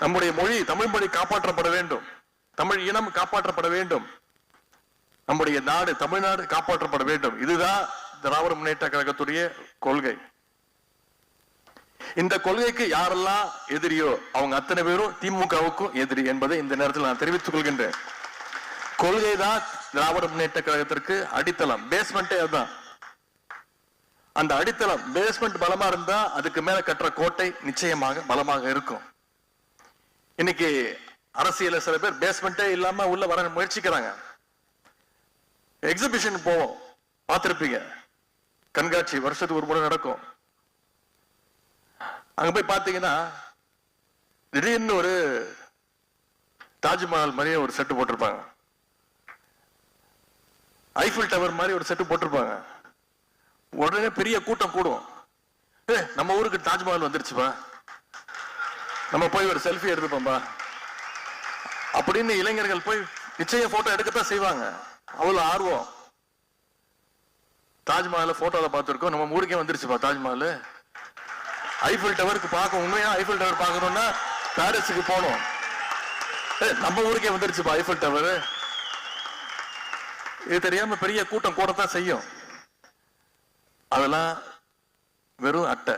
நம்முடைய மொழி தமிழ் மொழி காப்பாற்றப்பட வேண்டும். தமிழ் இனம் காப்பாற்றப்பட வேண்டும். நம்முடைய நாடு தமிழ்நாடு காப்பாற்றப்பட வேண்டும். இதுதான் திராவிட முன்னேற்ற கழகத்துடைய கொள்கை. இந்த கொள்கைக்கு யாரெல்லாம் எதிரியோ அவங்க அத்தனை பேரும் திமுகவுக்கும் எதிரி என்பதை இந்த நேரத்தில் நான் தெரிவித்துக் கொள்கின்றேன். கொள்கை தான் திராவிட முன்னேற்ற கழகத்திற்கு அடித்தளம். பேஸ்மெண்டே அதுதான். அந்த அடித்தளம் பேஸ்மெண்ட் பலமா இருந்தா அதுக்கு மேல கட்டுற கோட்டை நிச்சயமாக பலமாக இருக்கும். இன்னைக்கு அரசியல சில பேர் பேஸ்மெண்டே இல்லாம உள்ள வர முயற்சிக்கிறாங்க. எக்ஸிபிஷன் போவோம். பார்த்திருப்பீங்க. கண்காட்சி வருஷத்துக்கு ஒரு முறை நடக்கும். அங்க போய் பாத்தீங்கன்னா திடீர்னு ஒரு தாஜ்மஹால் மாதிரியே ஒரு செட்டு போட்டிருப்பாங்க. ஐஃபில் டவர் மாதிரி ஒரு செட்டு போட்டிருப்பாங்க. உடனே பெரிய கூட்டம் கூடும். ஏ நம்ம ஊருக்கு தாஜ்மஹால் வந்துருச்சுப்பா. நம்ம போய் ஒரு செல்ஃபி எடுத்துப்போம்பா. அப்படின்னு இளைஞர்கள் போய் நிச்சயம் போட்டோ எடுக்கத்தான் செய்வாங்க. அவ்வளவு ஆர்வம். தாஜ்மஹால போட்டோல பார்த்துருக்கோம். நம்ம ஊருக்கே வந்துருச்சுப்பா தாஜ்மஹால். ஐஃபில் டவருக்கு பார்க்க உண்மையா ஐஃபில் டவர் பார்க்கணும்னா பாரிஸுக்கு போகணும். ஏ, நம்ம ஊருக்கே வந்துருச்சுப்பா ஐஃபில் டவர் இது தெரியாம பெரிய கூட்டம் கூடத்தான் செய்யும். அதெல்லாம் வெறும் அட்டை.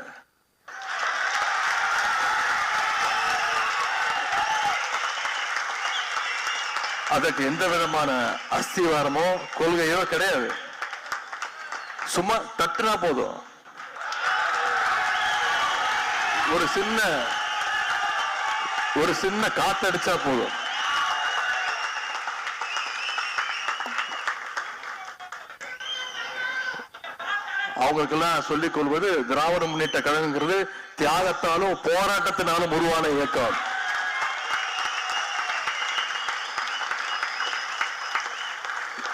அதற்கு எந்த விதமான அஸ்திவாரமோ கொள்கையோ கிடையாது. சும்மா தட்டுனா போதும். ஒரு சின்ன ஒரு சின்ன காத்தடிச்சா போதும். அவங்களுக்கெல்லாம் சொல்லிக் கொள்வது திராவிட முன்னேற்ற கழகங்கிறது தியாகத்தாலும் போராட்டத்தினாலும் உருவான இயக்கம்.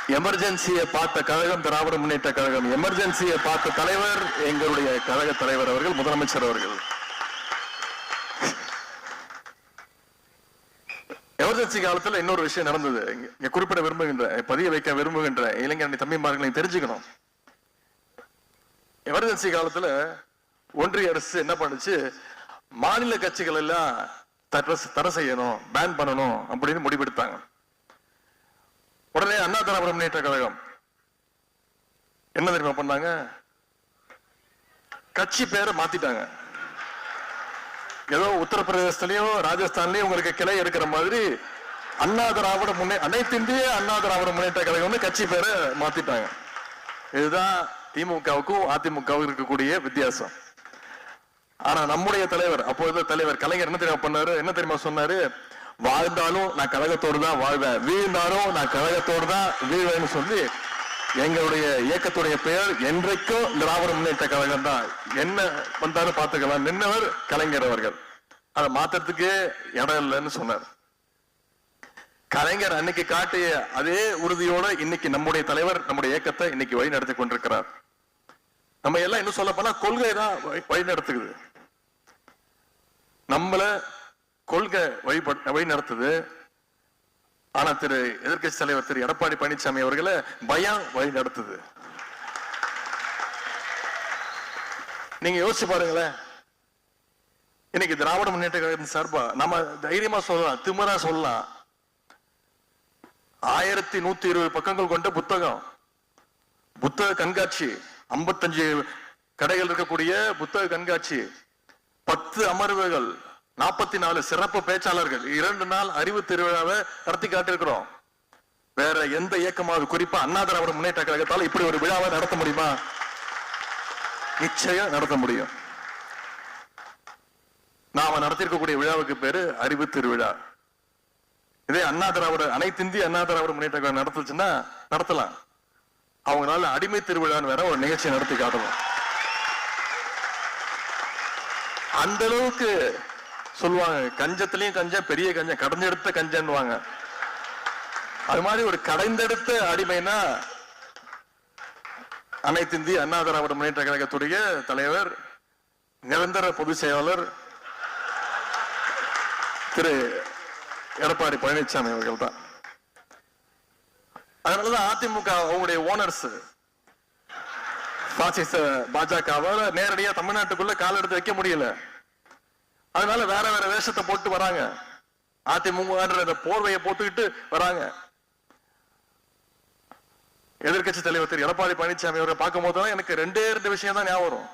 எமர்ஜென்சியை பார்த்த கழகம் திராவிட முன்னேற்ற கழகம். எமர்ஜென்சியை பார்த்த தலைவர் எங்களுடைய கழக தலைவர் அவர்கள் முதலமைச்சர் அவர்கள். எமர்ஜென்சி காலத்துல இன்னொரு விஷயம் நடந்தது. இங்க- குறிப்பிட விரும்புகின்ற பதிய வைக்க விரும்புகின்ற இளைஞரணி தம்பிமார்களை தெரிஞ்சுக்கணும். எமர்ஜென்சி காலத்துல ஒன்றிய அரசு என்ன பண்ணுச்சு? மாநில கட்சிகள் எல்லாம் தடை செய்யணும் பேன் பண்ணணும் அப்படின்னு முடிவெடுத்தாங்க. உடனே அண்ணா திராவிட முன்னேற்ற கழகம். என்ன தெரியுமா பண்ணாங்க? கட்சி பேரை மாத்திட்டாங்க. ஏதோ உத்தரப்பிரதேசத்திலயும் ராஜஸ்தான்லயும் உங்களுக்கு கிளை எடுக்கிற மாதிரி அண்ணா திராவிட முன்னே அனைத்து இந்திய அண்ணா திராவிட முன்னேற்ற கழகம்னு கட்சி பேரை மாத்திட்டாங்க. இதுதான் திமுகவுக்கும் அதிமுகவுக்கும் இருக்கக்கூடிய வித்தியாசம். ஆனா நம்முடைய தலைவர் அப்போது தலைவர் கலைஞர் என்ன தெரியுமா பண்ணாரு? என்ன தெரியுமா சொன்னாரு? வாழ்ந்தாலும் நான் கழகத்தோடு தான் வாழ்வேன். வீழ்ந்தாலும் நான் கழகத்தோடு தான் வீழ்வேன்னு சொல்லி எங்களுடைய இயக்கத்துடைய பெயர் என்றைக்கும் திராவிட முன்னேற்ற கழகம் தான். என்ன வந்தாலும் பார்த்துக்கலாம். நின்னவர் கலைஞர் அவர்கள். அதை மாத்துறதுக்கே இடம் இல்லைன்னு சொன்னார். கலைஞர் அன்னைக்கு காட்டிய அதே உறுதியோட இன்னைக்கு நம்முடைய தலைவர் நம்முடைய இயக்கத்தை இன்னைக்கு வழி நடத்தி கொண்டிருக்கிறார். நம்ம எல்லாம் இன்னும் சொல்ல போனா கொள்கை தான் வழி- வழி நடத்துக்குது நம்மள கொள்கை வழிபட் வழி நடத்துது ஆனா திரு எதிர்க்கட்சி தலைவர் திரு எடப்பாடி பழனிசாமி அவர்களை பயம் வழி நடத்துது நீங்க யோசிச்சு பாருங்களேன். இன்னைக்கு திராவிட முன்னேற்ற கழகத்தின் சார்பா நம்ம தைரியமா சொல்லலாம் திமுறா சொல்லலாம். ஆயிரத்தி நூத்தி இருபது பக்கங்கள் கொண்ட புத்தகம் புத்தக கண்காட்சி 55 கடைகள் இருக்கக்கூடிய புத்தக கண்காட்சி பத்து அமர்வுகள் நாற்பத்தி நாலு சிறப்பு பேச்சாளர்கள். இரண்டு நாள் அறிவு திருவிழாவை நடத்தி காட்டியிருக்கிறோம். வேற எந்த இயக்கமாவது குறிப்பா அண்ணா திராவிட முன்னேற்ற கழகத்தால் இப்படி ஒரு விழாவை நடத்த முடியுமா? நிச்சயம் நடத்த முடியும். நாம நடத்திருக்கக்கூடிய விழாவுக்கு பேரு அறிவு திருவிழா. இதே அண்ணா திராவிட அனைத்து இந்திய அண்ணா திராவிட முன்னேற்ற கழகம் நடத்துச்சுன்னா நடத்தலாம். அவங்களால அடிமை திருவிழான்னு வேற ஒரு நிகழ்ச்சி நடத்தி காட்டணும். அந்த அளவுக்கு சொல்லுவாங்க கஞ்சத்திலையும் கஞ்சம் பெரிய கஞ்சம் கடைஞ்செடுத்த கஞ்சன்னுவாங்க. அது மாதிரி ஒரு கடைந்தெடுத்த அடிமைனா அனைத்து இந்திய அண்ணா திராவிட முன்னேற்ற கழகத்துடைய தலைவர் நிரந்தர பொதுச் செயலாளர் திரு எடப்பாடி பழனிசாமி அவர்கள் தான் அதனாலதான் அதிமுக அவங்களுடைய ஓனர்ஸ் பாசிச பாஜகவால நேரடியா தமிழ்நாட்டுக்குள்ள கால் எடுத்து வைக்க முடியல. அதனால வேற வேற வேஷத்தை போட்டு வராங்க. அதிமுகன்ற அந்த போர்வையை போட்டுக்கிட்டு வராங்க. எதிர்க்கட்சி தலைவர் திரு. எடப்பாடி பழனிசாமி அவரை பார்க்கும் போதுதான் எனக்கு ரெண்டே ரெண்டு விஷயம் தான் ஞாபகம் வரும்.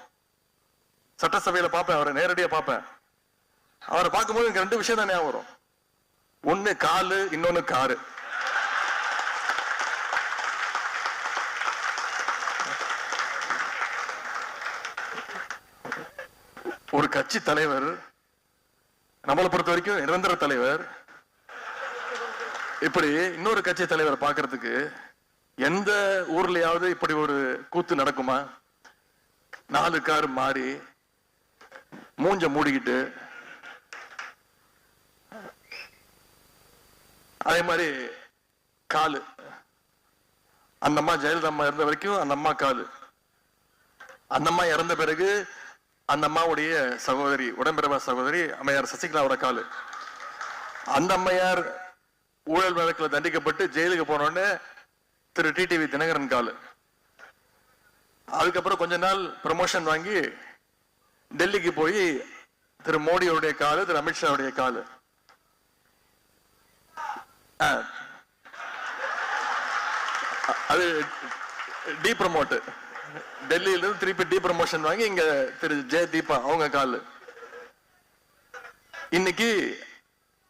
சட்டசபையில பார்ப்பேன் அவரை நேரடியா பார்ப்பேன். அவரை பார்க்கும்போது எனக்கு ரெண்டு விஷயம் தான் ஞாபகம் வரும். ஒண்ணு காலு இன்னொன்னு காரு. ஒரு கட்சி தலைவர் நம்மளை பொறுத்த வரைக்கும் நிரந்தர தலைவர். இப்படி இன்னொரு கட்சி தலைவரை பாக்குறதுக்கு எந்த ஊர்லயாவது இப்படி ஒரு கூத்து நடக்குமா? நாலு கார் மாறி மூஞ்ச மூடிக்கிட்டு. அதே மாதிரி காலு. அந்த அம்மா ஜெயலலிதா அம்மா இருந்த வரைக்கும் அந்த அம்மா காலு. அந்த அம்மா இறந்த பிறகு அந்த அம்மாவுடைய சகோதரி உடம்பிறவா சகோதரி அம்மையார் சசிகலாவோட காலு அந்த அம்மையார் ஊழல் வழக்கில் தண்டிக்கப்பட்டு ஜெயிலுக்கு போனோடனே திரு டிடிவி தினகரன் காலு அதுக்கப்புறம் கொஞ்ச நாள் ப்ரமோஷன் வாங்கி டெல்லிக்கு போய் திரு மோடியோடைய காலு திரு அமித்ஷாவுடைய காலு அது டி ப்ரமோட்டு டெல்லியிலிருந்து திருப்பி டி ப்ரமோஷன் வாங்கி இங்க திரு ஜெய தீபா அவங்க காலு. இன்னைக்கு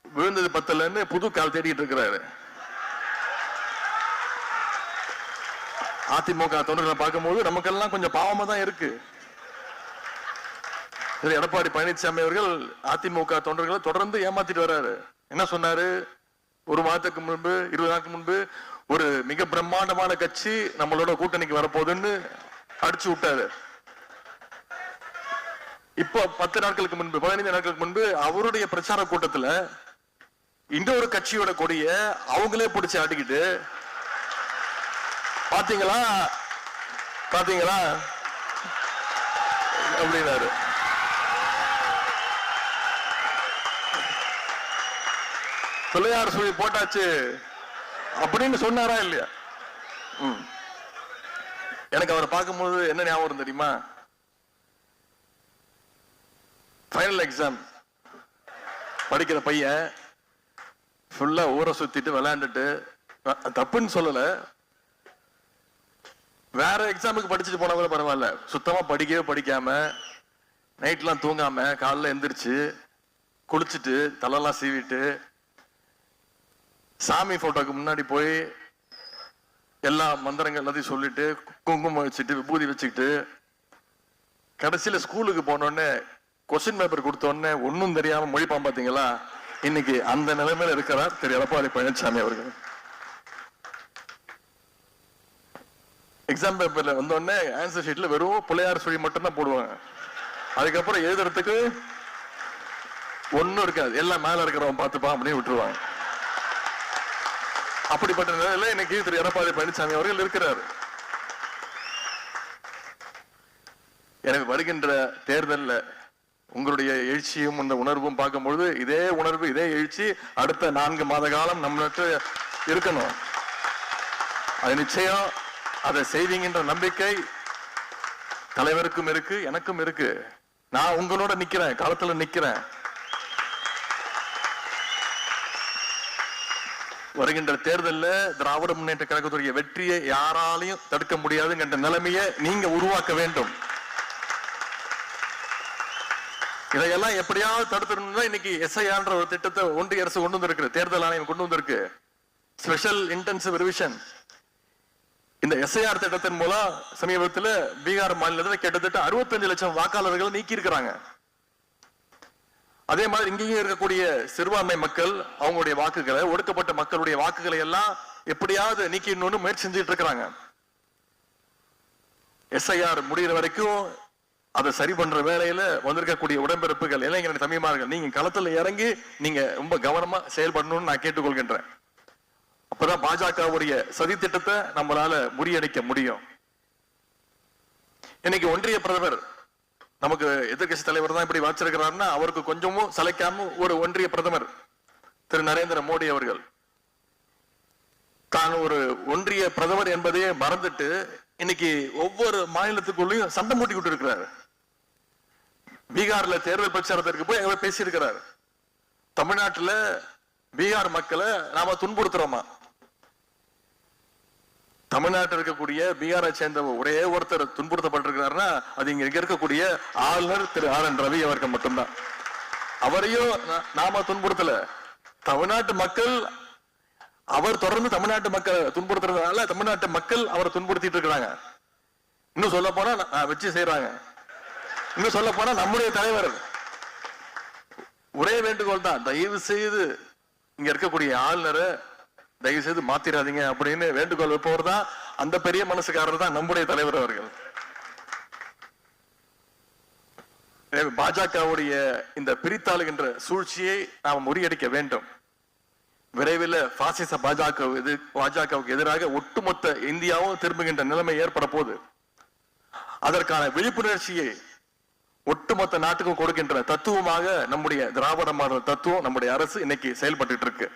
விழுந்தது பத்தலன்னு புது கால் தேடிட்டு இருக்கிறாரு. அதிமுக தொண்டர்களை பார்க்கும்போது நமக்கெல்லாம் கொஞ்சம் பாவமா தான் இருக்கு. திரு எடப்பாடி பழனிசாமி அவர்கள் அதிமுக தொண்டர்களை தொடர்ந்து ஏமாத்திட்டு வர்றாரு. என்ன சொன்னாரு? ஒரு மாதத்துக்கு முன்பு இருபது நாளுக்கு முன்பு ஒரு மிக பிரம்மாண்டமான கட்சி நம்மளோட கூட்டணிக்கு வரப்போகுதுன்னு அடிச்சு விட்டாரு. இப்போ பத்து நாட்களுக்கு முன்பு பதினைந்து நாட்களுக்கு முன்பு அவருடைய பிரச்சார கூட்டத்துல இன்னொரு கட்சியோட கொடிய அவங்களே பிடிச்சி ஆட்டிக்கிட்டு பாத்தீங்களா? பாத்தீங்களா? அப்படின்னாரு. பிள்ளையார் சுழி போட்டாச்சு அப்படின்னு சொன்னாரா இல்லையா? ம். எனக்கு அவரை பார்க்கும்போது என்ன ஞாபகம் தெரியுமா? ஃபைனல் எக்ஸாம் படிக்கிற பையன் ஃபுல்லா ஊரை சுத்திட்டு விளையாண்டுட்டு தப்புன்னு சொல்லல. வேற எக்ஸாமுக்கு படிச்சுட்டு போனா கூட பரவாயில்ல. சுத்தமா படிக்கவே படிக்காம நைட்லாம் தூங்காம காலைல எந்திரிச்சு குளிச்சுட்டு தலைலாம் சீவிட்டு சாமி போட்டோக்கு முன்னாடி போய் எல்லா மந்திரங்கள் எல்லாத்தையும் சொல்லிட்டு குங்குமம் வச்சுட்டு விபூதி வச்சுக்கிட்டு கடைசியில் ஸ்கூலுக்கு போனோடனே கொஸ்டின் பேப்பர் கொடுத்தோடனே ஒன்றும் தெரியாமல் மொழிப்பான் பார்த்தீங்களா இன்னைக்கு அந்த நிலைமையில இருக்கிறார் திரு எடப்பாடி பழனிசாமி அவர்கள். எக்ஸாம் பேப்பர்ல வந்தோடனே ஆன்சர் ஷீட்ல வெறும் பிள்ளையார் சொல்லி மட்டும் தான் போடுவாங்க. அதுக்கப்புறம் எழுதுறதுக்கு ஒன்றும் இருக்காது. எல்லாம் மேல இருக்கிறவன் பார்த்துப்பா அப்படின்னு விட்டுருவாங்க. அப்படிப்பட்ட நிலையில இன்னைக்கு திரு எடப்பாடி பழனிசாமி அவர்கள் இருக்கிறார். எனக்கு வருகின்ற தேர்தல்ல உங்களுடைய எழுச்சியும் அந்த உணர்வும் பார்க்கும்பொழுது இதே உணர்வு இதே எழுச்சி அடுத்த நான்கு மாத காலம் நம்மளுக்கு இருக்கணும். அது நிச்சயம் அதை செய்வீங்கன்ற நம்பிக்கை தலைவருக்கும் இருக்கு எனக்கும் இருக்கு. நான் உங்களோட நிக்கிறேன் களத்துல நிக்கிறேன். வருகின்ற தேர்தல்ல திராவிட முன்னேற்ற கழகத்துடைய வெற்றியை யாராலையும் தடுக்க முடியாதுங்கிற நிலைமையை நீங்க உருவாக்க வேண்டும். இதையெல்லாம் எப்படியாவது தடுத்துடணும்னா இன்னைக்கு எஸ்ஐஆன்ற ஒரு திட்டத்தை ஒன்றிய அரசு கொண்டு வந்திருக்கு. தேர்தல் ஆணையம் கொண்டு வந்திருக்கு. ஸ்பெஷல் இன்டென்சிவ் ரிவிஷன் இந்த எஸ்ஐஆர் திட்டத்தின் மூலம் சமீபத்துல பீகார் மாநிலத்தில் கிட்டத்தட்ட 65 லட்சம் வாக்காளர்கள் நீக்கி இருக்கிறாங்க அதே மாதிரி இங்கேயும் இருக்கக்கூடிய சிறுபான்மை மக்கள் அவங்களுடைய வாக்குகளை ஒடுக்கப்பட்ட மக்களுடைய வாக்குகளை எல்லாம் எப்படியாவது நீக்கிடணும்னு முயற்சி செஞ்சுட்டு இருக்கிறாங்க. எஸ்ஐஆர் முடிகிற வரைக்கும் அதை சரி பண்ற வேலையில வந்திருக்கக்கூடிய உடன்பிறப்புகள் இளைஞர் தமிழ்மார்கள் நீங்க களத்துல இறங்கி நீங்க ரொம்ப கவனமா செயல்படணும்னு நான் கேட்டுக்கொள்கின்றேன். அப்பதான் பாஜகவுடைய சதி திட்டத்தை நம்மளால முறியடிக்க முடியும். இன்னைக்கு ஒன்றிய பிரதமர் நமக்கு எதிர்கட்சி தலைவர் தான் இப்படி வச்சிருக்கிறாருன்னா அவருக்கு கொஞ்சமும் சளைக்காம ஒரு ஒன்றிய பிரதமர் திரு நரேந்திர மோடி அவர்கள். தான் ஒரு ஒன்றிய பிரதமர் என்பதையே மறந்துட்டு இன்னைக்கு ஒவ்வொரு மாநிலத்துக்குள்ளேயும் சண்டை மூட்டிக்கிட்டு இருக்கிறாரு. பீகார்ல தேர்தல் பிரச்சாரத்திற்கு போய் அவர் பேசியிருக்கிறார். தமிழ்நாட்டுல பீகார் மக்களை நாம துன்புறுத்துறோமா? தமிழ்நாட்டில் இருக்கக்கூடிய பீகாரை சேர்ந்த ஒரே ஒருத்தர் துன்புறுத்தப்பட்டிருக்கிறாருன்னா அது இங்க இருக்கக்கூடிய ஆளுநர் திரு ஆர் என் ரவி அவர்கள் மட்டும்தான். அவரையும் நாம துன்புறுத்தல. தமிழ்நாட்டு மக்கள் அவர் தொடர்ந்து தமிழ்நாட்டு மக்கள் துன்புறுத்துறதுனால தமிழ்நாட்டு மக்கள் அவரை துன்புறுத்திட்டு இருக்கிறாங்க. இன்னும் சொல்ல போனா வச்சு செய்யறாங்க இன்னும் சொல்ல போனா நம்முடைய தலைவர். ஒரே வேண்டுகோள் தான். தயவு செய்து இங்க இருக்கக்கூடிய ஆளுநரை தயவு செய்து மாத்திராதீங்க அப்படின்னு வேண்டுகோள் வைப்பவர் தான் அந்த பெரிய மனசுக்காரர் தான் நம்முடைய தலைவர் அவர்கள். பாஜகவுடைய இந்த பிரித்தாளுகின்ற சூழ்ச்சியை நாம் முறியடிக்க வேண்டும். விரைவில் பாசிச பாஜக எதிர் பாஜகவுக்கு எதிராக ஒட்டுமொத்த இந்தியாவும் திரும்புகின்ற நிலைமை ஏற்பட போகுது. அதற்கான விழிப்புணர்ச்சியை ஒட்டுமொத்த நாட்டுக்கும் கொடுக்கின்ற தத்துவமாக நம்முடைய திராவிட மாடல் தத்துவம் நம்முடைய அரசு இன்னைக்கு செயல்பட்டு இருக்கு.